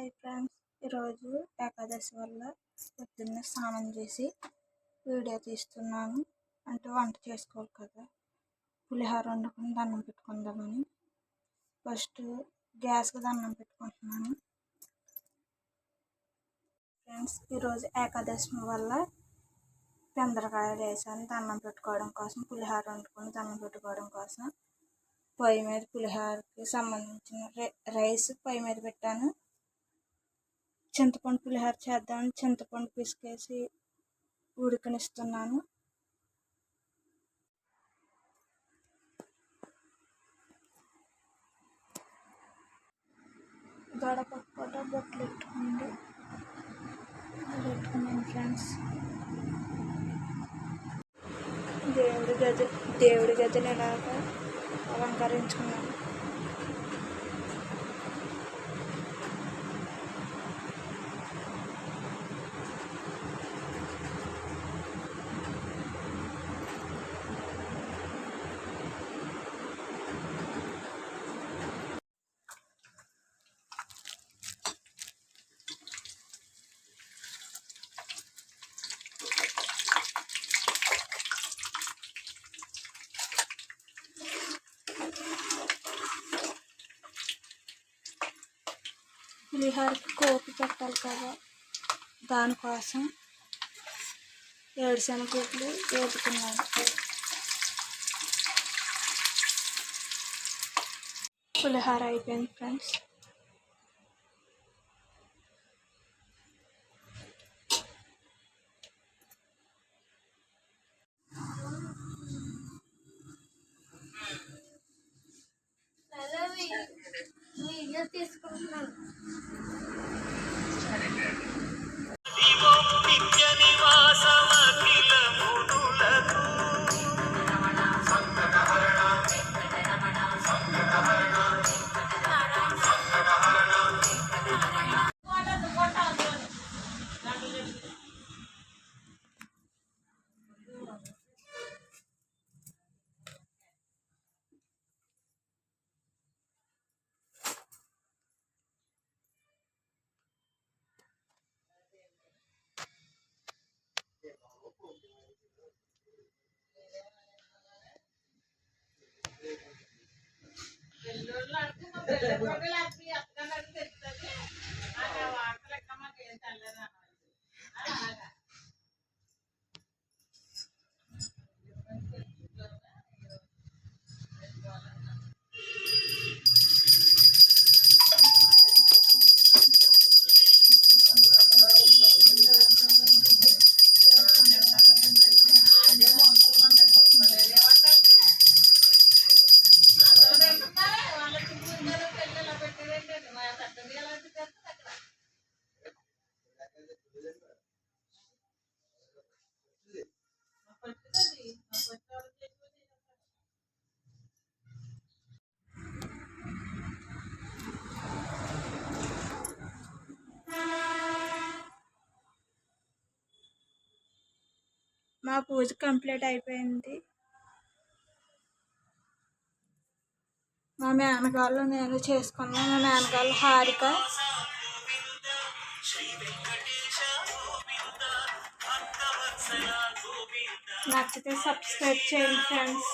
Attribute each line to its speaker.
Speaker 1: Hi friends. ఈరోజు ఏకాదశి వల్ల పొద్దున్నే స్నానం చేసి వీడియో తీస్తున్నాను. అంటే వంట చేసుకోవాలి కదా. పులిహోర వండుకుని దండం పెట్టుకుందామని. ఫస్ట్ గ్యాస్కి దండం పెట్టుకుంటున్నాను. ఫ్రెండ్స్ ఈరోజు ఏకాదశి వల్ల పెందరకాయలు వేసాను దండం పెట్టుకోవడం కోసం పులిహోర వండుకొని దండం పెట్టుకోవడం కోసం. పొయ్యి మీద పులిహోరకి సంబంధించిన రైస్ పొయ్యి మీద పెట్టాను. చింతపండు పులిహోర చేద్దామని చింతపండు పిసికేసి ఉడికనిస్తున్నాను. గడపకు కూడా బొట్లు పెట్టుకోండి పెట్టుకున్నాను ఫ్రెండ్స్. దేవుడి గది దేవుడి గదిని ఇలాగా అలంకరించుకున్నాను. పులిహోరకి కోపి పెట్టాలి కదా. దానికోసం ఏడుశనగలు వేపుకున్నాను పులిహోర అయిపోయింది ఫ్రెండ్స్.
Speaker 2: వీడియో తీసుకుంటున్నాను.
Speaker 3: Gracias.
Speaker 1: మా పూజ కంప్లీట్ అయిపోయింది. మా మేనగాళ్ళు నేను చేసుకున్నాను మా మేనగాళ్ళు హారిక. నచ్చితే సబ్స్క్రైబ్ చేయండి ఫ్రెండ్స్.